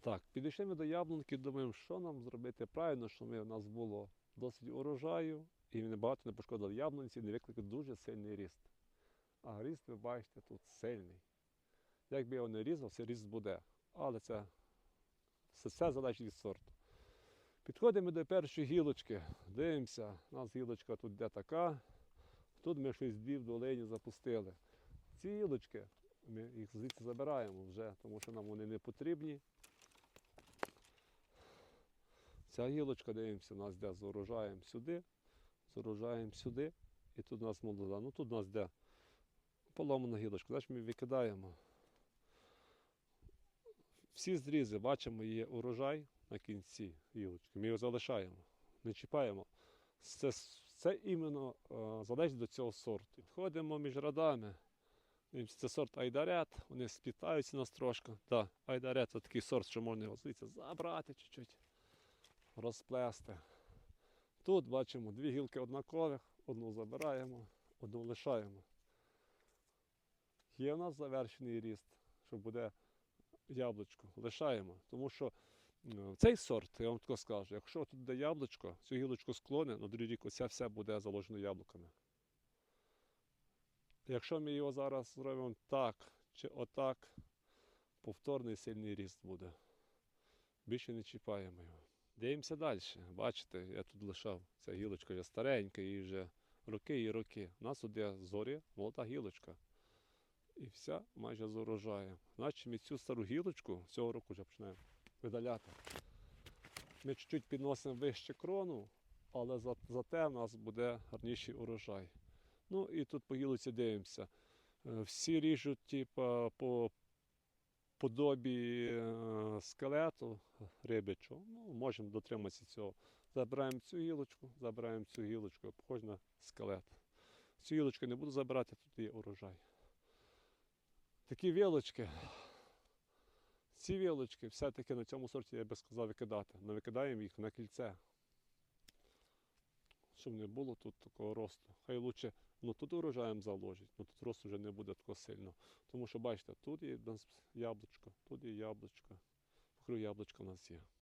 Так, підійшли ми до яблунки, думаємо, що нам зробити правильно, щоб ми, у нас було досить урожаю, і ми багато не пошкодили яблунці, не викликали дуже сильний ріст. А ріст, ви бачите, тут сильний. Якби його не різав, все ріст буде. Але це все, все залежить від сорту. Підходимо до першої гілочки, дивимося, у нас гілочка тут де така. Тут ми щось дві в долині запустили. Ці гілочки ми їх звідси забираємо вже, тому що нам вони не потрібні. Ця гілочка, дивимося, нас йде з урожаєм сюди, з урожаєм сюди. І тут у нас молода. Ну тут у нас йде поломана гілочка. Значить ми викидаємо. Всі зрізи, бачимо, є урожай на кінці гілочки. Ми його залишаємо, не чіпаємо. Це, це іменно е, залежить до цього сорту. Підходимо між радами. Це сорт айдарет, вони сплітаються нас трошки. Да, айдарет це такий сорт, що можна його звідси забрати чуть-чуть, розплести. Тут бачимо дві гілки однакових, одну забираємо, одну лишаємо. Є у нас завершений ріст, що буде яблучко. Лишаємо. Тому що е, цей сорт, я вам тако скажу, якщо тут буде яблучко, цю гілочку склоне, на другий рік оця все буде заложено яблуками. Якщо ми його зараз зробимо так чи отак, повторний сильний ріст буде. Більше не чіпаємо його. Дивимося далі. Бачите, я тут лишав. Ця гілочка вже старенька, їй вже роки і роки. У нас тут є зорі, молода гілочка. І вся майже з урожаєм. Значить ми цю стару гілочку цього року вже почнемо видаляти. Ми чуть-чуть підносимо вище крону, але зате в нас буде гарніший урожай. Ну і тут по гілоці дивимося. Е, Всі ріжуть типа, по подобі е, скелету рибячого. Ну, можемо дотриматися цього. Забираємо цю гілочку, забираємо цю гілочку, похоже на скелет. Цю гілочку не буду забирати, тут є урожай. Такі вілочки. Ці вілочки все-таки на цьому сорті я би сказав викидати. Но викидаємо їх на кільце щоб не було тут такого росту. Хай лучше, ну тут урожаєм заложить, ну тут росту вже не буде такого сильно. Тому що бачите, тут є яблучко, тут є яблучко, покрив яблучко у нас є.